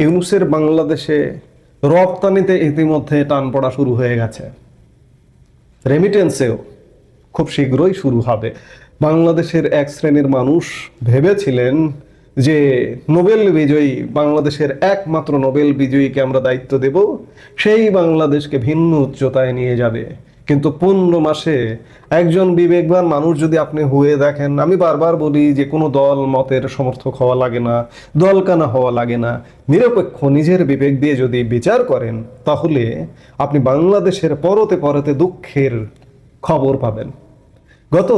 ইউনুসের বাংলাদেশে রপ্তানিতে ইতিমধ্যে টান পড়া শুরু হয়ে গেছে। রেমিটেন্সেও খুব শীঘ্রই শুরু হবে। বাংলাদেশের এক শ্রেণির মানুষ ভেবেছিলেন যে নোবেল বিজয়ী, বাংলাদেশের একমাত্র নোবেল বিজয়ীকে আমরা দায়িত্ব দেব, সেই বাংলাদেশকে ভিন্ন উচ্চতায় নিয়ে যাবে। কিন্তু পনেরো মাসে একজন বিবেকবান মানুষ যদি আপনি হয়ে দেখেন, আমি বারবার বলি যে কোনো দল মতের সমর্থক হওয়া লাগে না, দলকানা হওয়া লাগে না। নিরপেক্ষ নিজের বিবেক দিয়ে যদি বিচার করেন, তাহলে আপনি বাংলাদেশের পরতে পরতে দুঃখের খবর পাবেন। গত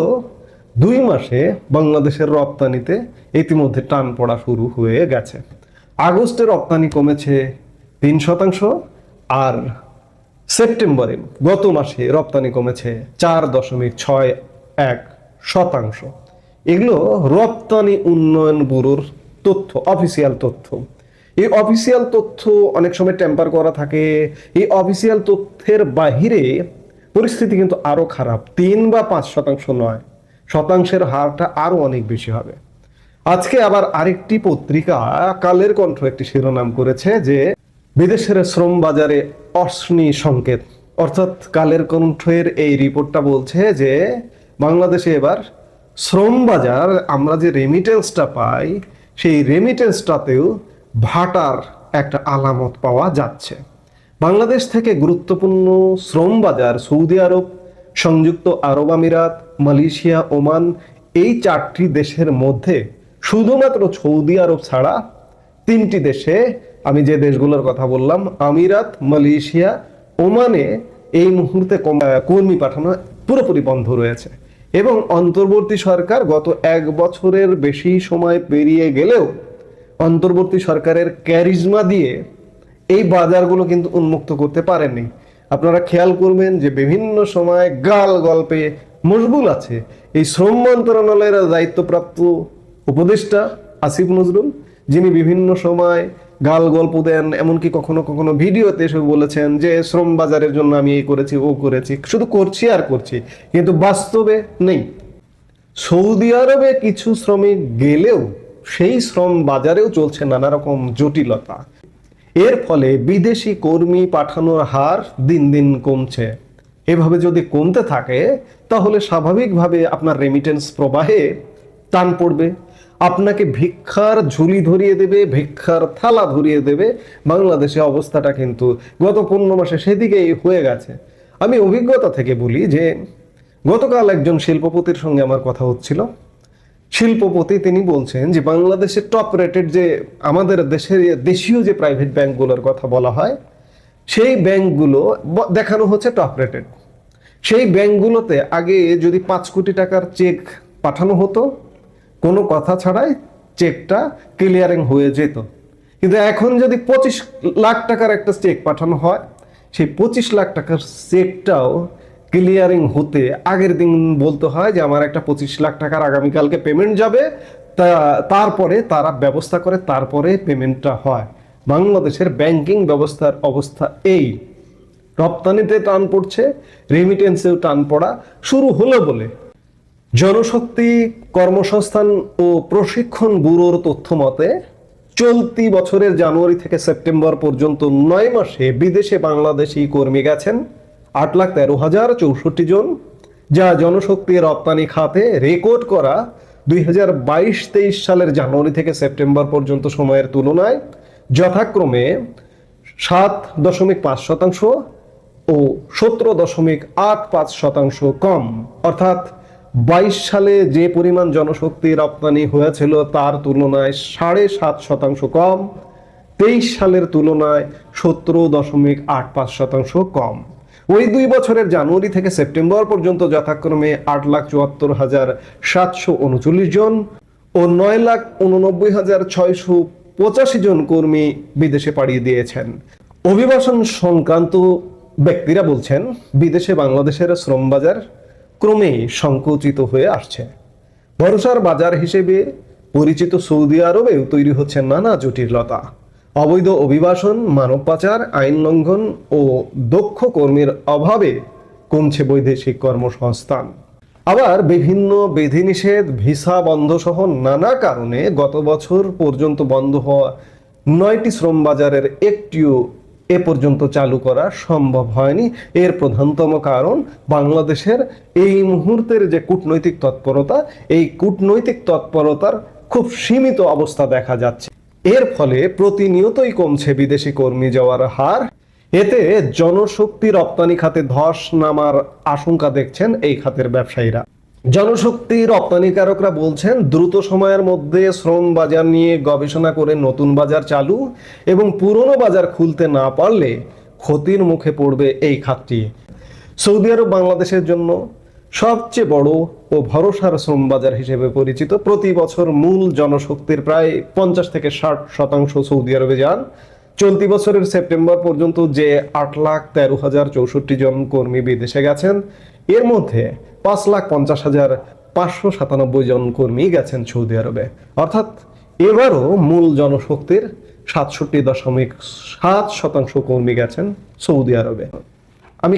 দুই মাসে বাংলাদেশের রপ্তানিতে ইতিমধ্যে টান পড়া শুরু হয়ে গেছে। আগস্টে রপ্তানি কমেছে তিন শতাংশ আর সেপ্টেম্বরে গত মাসে রপ্তানি কমেছে চার দশমিক ছয় এক শতাংশ। এগুলো রপ্তানি উন্নয়ন ব্যুরোর তথ্য, অফিসিয়াল তথ্য। এই অফিসিয়াল তথ্য অনেক সময় টেম্পার করা থাকে। এই অফিসিয়াল তথ্যের বাহিরে পরিস্থিতি কিন্তু আরও খারাপ। তিন বা পাঁচ শতাংশ নয়, শতাংশের হারটা আরও অনেক বেশি হবে। আজকে আবার আরেকটি পত্রিকা কালের কণ্ঠ একটি শিরোনাম করেছে যে বিদেশের শ্রম বাজারে অশ্নি সংকেত। অর্থাৎ কালের কণ্ঠের এই রিপোর্টটা বলছে যে, বাংলাদেশে এবার শ্রম বাজার, আমরা যে রেমিটেন্সটা পাই, সেই রেমিটেন্সটাতেও ভাটার একটা আলামত পাওয়া যাচ্ছে। বাংলাদেশ থেকে গুরুত্বপূর্ণ শ্রম বাজার সৌদি আরব, সংযুক্ত আরব আমিরাত, মালয়েশিয়া, ওমান, এই চারটি দেশের মধ্যে শুধুমাত্র সৌদি আরব ছাড়া তিনটি দেশে আমি যে দেশগুলোর কথা বললাম, আমিরাত, মালয়েশিয়া, ওমানে এই মুহূর্তে কর্মী পাঠানো পুরোপুরি বন্ধ রয়েছে। এবং অন্তর্বর্তী সরকার গত এক বছরের বেশি সময় পেরিয়ে গেলেও অন্তর্বর্তী সরকারের ক্যারিজমা দিয়ে এই বাজারগুলো কিন্তু উন্মুক্ত করতে পারেননি। আপনারা খেয়াল করবেন যে বিভিন্ন সময় গাল গল্পে মশগুল আছে। এই শ্রম মন্ত্রণালয়ের দায়িত্বপ্রাপ্ত উপদেষ্টা আসিফ নজরুল, যিনি বিভিন্ন সময় গাল গল্প দেন, এমনকি কখনো কখনো ভিডিওতে এসে বলেছেন যে, শ্রম বাজারের জন্য আমি এই করেছি, ও করেছি। শুধু করছি আর করছি, কিন্তু বাস্তবে নেই। সৌদি আরবে কিছু শ্রমিক গেলেও সেই শ্রম বাজারেও চলছে নানা রকম জটিলতা। এর ফলে বিদেশি কর্মী পাঠানোর হার দিন দিন কমছে। এভাবে যদি কমতে থাকে, তাহলে স্বাভাবিকভাবে আপনার রেমিটেন্স প্রবাহে টান পড়বে। আপনাকে ভিক্ষার ঝুলি ধরিয়ে দেবে, ভিক্ষার থালা ধরিয়ে দেবে। বাংলাদেশে অবস্থাটা কিন্তু গত পনেরো মাসে সেদিকেই হয়ে গেছে। আমি অভিজ্ঞতা থেকে বলি যে, গতকাল একজন শিল্পপতির সঙ্গে আমার কথা হচ্ছিল। শিল্পপতি তিনি বলছেন যে, বাংলাদেশের টপ রেটেড যে, আমাদের দেশের দেশীয় যে প্রাইভেট ব্যাংকগুলোর কথা বলা হয়, সেই ব্যাংকগুলো দেখানো হচ্ছে টপ রেটেড সেই ব্যাংকগুলোতে আগে যদি পাঁচ কোটি টাকার চেক পাঠানো হতো কোনো কথা ছাড়াই চেকটা ক্লিয়ারিং হয়ে যেত। কিন্তু এখন যদি পঁচিশ লাখ টাকার একটা চেক পাঠানো হয়, সেই পঁচিশ লাখ টাকার চেকটাও ক্লিয়ারিং হতে আগের দিন বলতে হয় যে আমার একটা পঁচিশ লাখ টাকার আগামীকালকে পেমেন্ট যাবে, তা তারপরে তারা ব্যবস্থা করে তারপরে পেমেন্টটা হয়। বাংলাদেশের ব্যাংকিং ব্যবস্থার অবস্থা এই। রপ্তানিতে টান পড়ছে রেমিটেন্সেও টান পড়া শুরু হলো বলে জনশক্তি কর্মসংস্থান ও প্রশিক্ষণ ব্যুরোর তথ্য মতে, চলতি বছরের জানুয়ারি থেকে সেপ্টেম্বর পর্যন্ত নয় মাসে বিদেশে বাংলাদেশি কর্মী গেছেন আট লাখ তেরো হাজার চৌষট্টি জন, যা জনশক্তি রপ্তানি খাতে রেকর্ড করা দুই হাজার বাইশ তেইশ সালের জানুয়ারি থেকে সেপ্টেম্বর পর্যন্ত সময়ের তুলনায় যথাক্রমে সাত দশমিক পাঁচ শতাংশ ও সতেরো দশমিক আট পাঁচ শতাংশ কম। অর্থাৎ বাইশ সালে যে পরিমাণ জনশক্তি রপ্তানি হয়েছিল তার তুলনায় সাড়ে সাত শতাংশ কম, তেইশ সালের তুলনায় সতেরো দশমিক আট পাঁচ শতাংশ কম। ওই দুই বছরের জানুয়ারি থেকে সেপ্টেম্বর পর্যন্ত যথাক্রমে আট লাখ চুয়াত্তর হাজার সাতশো উনচল্লিশ জন ও নয় লাখ উননব্বই হাজার ছয়শো পঁচাশি জন কর্মী বিদেশে পাড়িয়ে দিয়েছেন। অভিবাসন সংক্রান্ত ব্যক্তিরা বলছেন, বিদেশে বাংলাদেশের শ্রম ক্রমেই সংকুচিত হয়ে আসছে। ভরসার বাজার হিসেবে পরিচিত সৌদি আরবেও তৈরি হচ্ছে নানা জটিলতা। অবৈধ অভিবাসন, মানব পাচার, আইন লঙ্ঘন ও দক্ষ কর্মীর অভাবে কমছে বৈদেশিক কর্মসংস্থান। আবার বিভিন্ন বিধিনিষেধ, ভিসা বন্ধ সহ নানা কারণে গত বছর পর্যন্ত বন্ধ হওয়া নয়টি শ্রম বাজারের একটিও এ পর্যন্ত চালু করা সম্ভব হয়নি। এর প্রধানতম কারণ বাংলাদেশের এই মুহূর্তের যে কূটনৈতিক তৎপরতা, এই কূটনৈতিক তৎপরতার খুব সীমিত অবস্থা দেখা যাচ্ছে। এর ফলে প্রতিনিয়তই কমছে বিদেশি কর্মী যাওয়ার হার। এতে জনশক্তি রপ্তানি খাতে ধস নামার আশঙ্কা দেখছেন এই খাতের ব্যবসায়ীরা। জনশক্তি রপ্তানিকারকরা বলছেন, দ্রুত সময়ের মধ্যে শ্রম বাজার নিয়ে গবেষণা করে নতুন বাজার চালু এবং পুরনো বাজার খুলতে না পারলে ক্ষতির মুখে পড়বে এই খাতটি। সৌদি আরব বাংলাদেশের জন্য সবচেয়ে বড় ও ভরসার শ্রম বাজার হিসেবে পরিচিত প্রতি বছর মূল জনশক্তির প্রায় পঞ্চাশ থেকে ষাট শতাংশ সৌদি আরবে যান। চলতি বছরের সেপ্টেম্বর পর্যন্ত যে আট লাখ তেরো হাজার চৌষট্টি জন কর্মী বিদেশে গেছেন এর মধ্যে পাঁচ লাখ পঞ্চাশ হাজার পাঁচশো সাতানব্বই জন কর্মী গেছেন সৌদি আরবে। অর্থাৎ এবারও মূল জনশক্তির সাতষট্টি দশমিক সাত শতাংশ কর্মী গেছেন সৌদি আরবে। আমি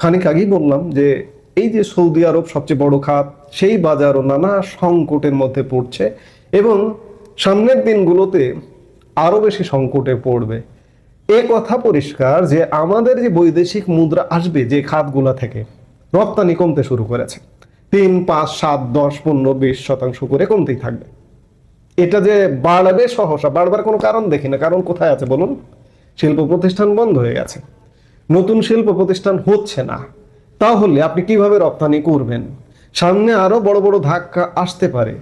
খানিক আগেই বললাম যে এই যে সৌদি আরব সবচেয়ে বড় খাত, সেই বাজারও নানা সংকটের মধ্যে পড়ছে এবং সামনের দিনগুলোতে আরও বেশি সংকটে পড়বে। এ কথা পরিষ্কার যে আমাদের যে বৈদেশিক মুদ্রা আসবে যে খাতগুলা থেকে রপ্তানি কমতে শুরু করেছে। তিন, পাঁচ, সাত, দশ, পনেরো, বিশ শতাংশ করে কমতেই থাকবে। এটা যে বাড়বে সহসা, বাড়বার কোনো কারণ দেখি না। কারণ কোথায় আছে বলুন? শিল্প প্রতিষ্ঠান বন্ধ হয়ে গেছে। নতুন শিল্প প্রতিষ্ঠান হচ্ছে না। তাহলে আপনি কীভাবে রপ্তানি করবেন? সামনে আরও বড় বড় ধাক্কা আসতে পারে।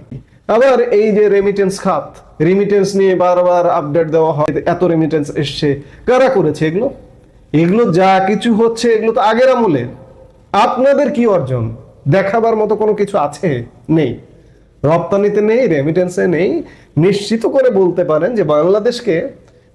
আবার এই যে রেমিটেন্স খাত রেমিটেন্স নিয়ে বারবার আপডেট দেওয়া হয়, এত রেমিটেন্স এসছে। কারা করেছে এগুলো? এগুলো যা কিছু হচ্ছে, এগুলো তো আগের আমলে। আপনাদের কি অর্জন? দেখাবার মতো কোনো কিছু আছে? নেই। রপ্তানিতে নেই রেমিটেন্সে নেই। নিশ্চিত করে বলতে পারেন যে বাংলাদেশকে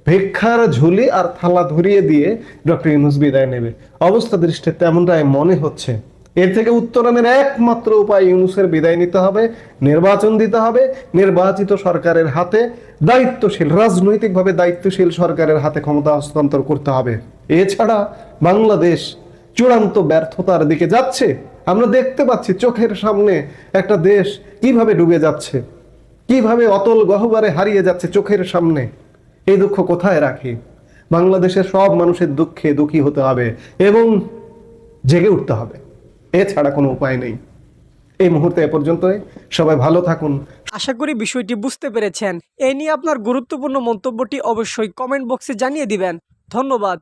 ভিক্ষার ঝুলি আর থালা ধরিয়ে দিয়ে ডক্টর ইউনুস বিদায় নেবে। অবস্থা দৃষ্টিতে তেমনটাই মনে হচ্ছে। এর থেকে উত্তরণের একমাত্র উপায় ইউনুসের বিদায় নিতে হবে, নির্বাচন দিতে হবে, নির্বাচিত সরকারের হাতে দায়িত্বশীল, রাজনৈতিকভাবে দায়িত্বশীল সরকারের হাতে ক্ষমতা হস্তান্তর করতে হবে। এছাড়া বাংলাদেশ চূড়ান্ত ব্যর্থতার দিকে যাচ্ছে। আমরা দেখতে পাচ্ছি চোখের সামনে একটা দেশ কীভাবে ডুবে যাচ্ছে, কীভাবে অতল গহ্বরে হারিয়ে যাচ্ছে চোখের সামনে। এই দুঃখ কোথায় রাখি? বাংলাদেশের সব মানুষের দুঃখে দুঃখী হতে হবে এবং জেগে উঠতে হবে। এছাড়া কোনো উপায় নেই। এই মুহূর্তে এ পর্যন্তই। সবাই ভালো থাকুন। আশা করি বিষয়টি বুঝতে পেরেছেন। এ নিয়ে আপনার গুরুত্বপূর্ণ মন্তব্যটি অবশ্যই কমেন্ট বক্সে জানিয়ে দিবেন। ধন্যবাদ।